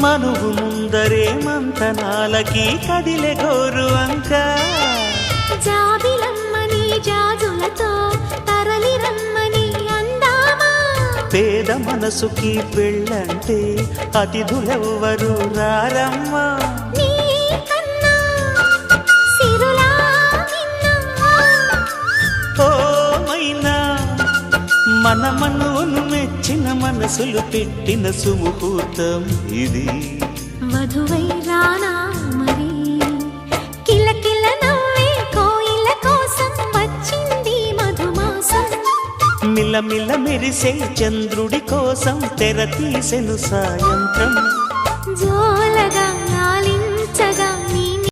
మనువు ముందరే మంతనాలకి కదిలే గోరు అంక. జాబిలమ్మని జాజులతో తరలి రమ్మని అందామా? పేద మనసుకి పెళ్ళంటే అతిథులెవ్వరు రారమ్మా. మన మనువును మెచ్చిన మనసులు పెట్టిన సుముహూర్తం ఇది. వధువై రానా మరి కిలకిల నవ్వే కోయిల కోసం వచ్చింది మధుమాసం. మిలమిల మెరిసే చంద్రుడి కోసం తెర తీసెను సాయంత్రం. జోలగా